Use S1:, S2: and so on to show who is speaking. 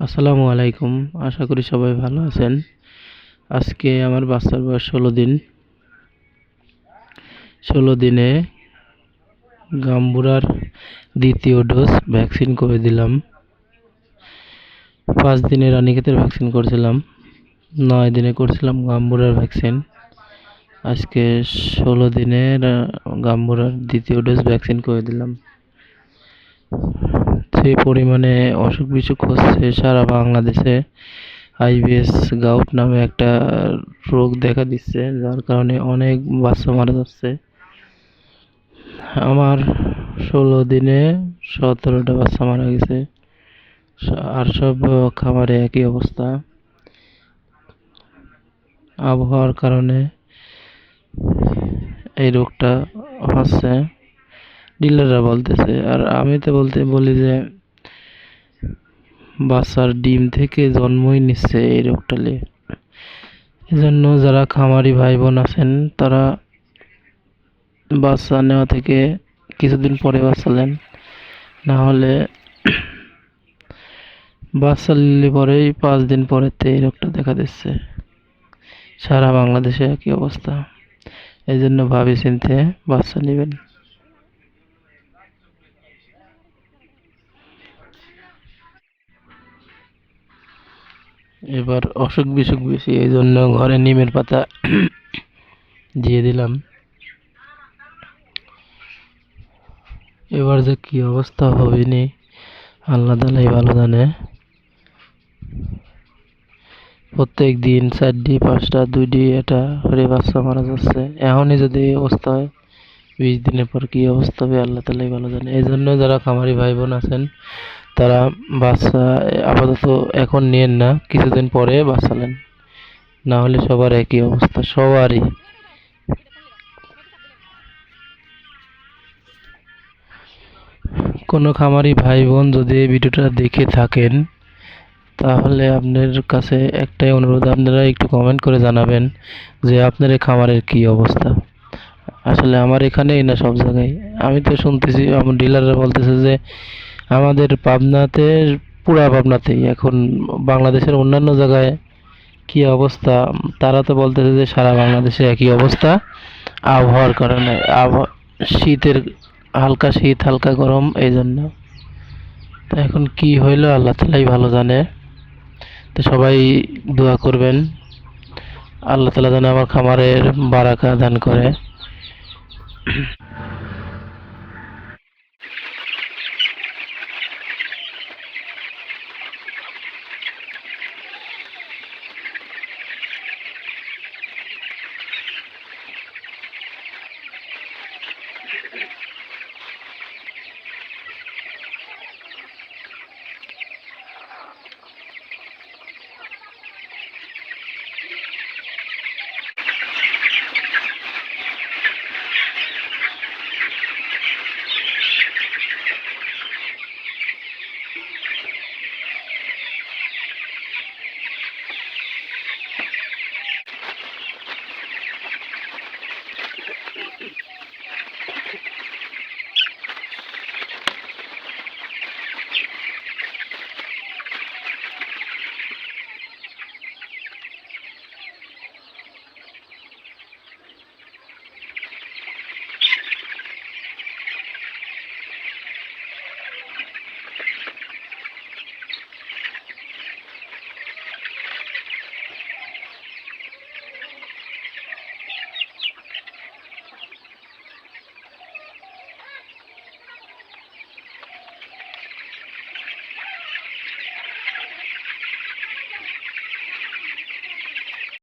S1: আসসালামু আলাইকুম। আশা করি সবাই ভালো আছেন। আজকে আমার বাচ্চার বয়স ষোলো দিন। ষোলো দিনে গাম্বুরার দ্বিতীয় ডোজ ভ্যাকসিন করে দিলাম। পাঁচ দিনে রানীক্ষেতের ভ্যাকসিন করছিলাম। নয় দিনে করছিলাম গাম্বুরার ভ্যাকসিন। আজকে ষোলো দিনে গাম্বুরার দ্বিতীয় ডোজ ভ্যাকসিন করে দিলাম। সেই পরিমাণে অসুখ বিসুখ হচ্ছে সারা বাংলাদেশে। আইবিএস গাউট নামে একটা রোগ দেখা দিচ্ছে, যার কারণে অনেক বাচ্চা মারা যাচ্ছে। আমার ষোলো দিনে সতেরোটা বাচ্চা মারা গেছে, আর সব খামারে একই অবস্থা। আবহাওয়ার কারণে এই রোগটা হচ্ছে। ডিলাররা বলতেছে, আর আমি তো বলতে, বলি যে বাচ্চার ডিম থেকে জন্মই নিচ্ছে এই রোগটা নিয়ে। এজন্য যারা খামারি ভাই বোন আছেন, তারা বাচ্চা নেওয়া থেকে কিছুদিন পরে বাচ্চা নেন। না হলে বাচ্চা নিলে পরেই পাঁচ দিন পরেতে এই রোগটা দেখা দিচ্ছে। সারা বাংলাদেশে একই অবস্থা। এই জন্য ভাবি চিনতে বাচ্চা নেবেন। এবার অসুখ বিসুখ বেশি, এই জন্য ঘরে নিমের পাতা দিয়ে দিলাম। এবার যে কি অবস্থা হবে নি আল্লাহ তালাই ভালো জানে। প্রত্যেক দিন চারটি, পাঁচটা, দুইটি এটা করে বাচ্চা মারা যাচ্ছে। এখনই যদি এই অবস্থা হয়, বিশ দিনের পর কি অবস্থা হবে, আল্লাহ তালাই ভালো জানে। এই জন্য যারা খামারি ভাই বোন আছেন তারা বাচ্চা, আপাতত এখন নিয়েন না, কিছুদিন পরে বাচ্চা নেন। না হলে সবার একই অবস্থা, সবারই। কোনো খামারি ভাই বোন যদি এই ভিডিওটা দেখে থাকেন, তাহলে আপনার কাছে একটাই অনুরোধ, আপনারা একটু কমেন্ট করে জানাবেন যে আপনার এই খামারের কি অবস্থা। আসলে আমার এখানেই না সব জায়গায়। আমি তো শুনতেছি, আমার ডিলাররা বলতেছে যে আমাদের পাবনাতে, পুরা পাবনাতেই। এখন বাংলাদেশের অন্যান্য জায়গায় কি অবস্থা? তারা তো বলতেছে যে সারা বাংলাদেশে একই অবস্থা। আবহাওয়ার কারণে আবহাওয়া শীতের হালকা শীত, হালকা গরম এই জন্য তো এখন কি হইল আল্লাহ তালাই ভালো জানে। তো সবাই দোয়া করবেন। আল্লাহ তালা যেন আমার খামারের বারাকা দান করে।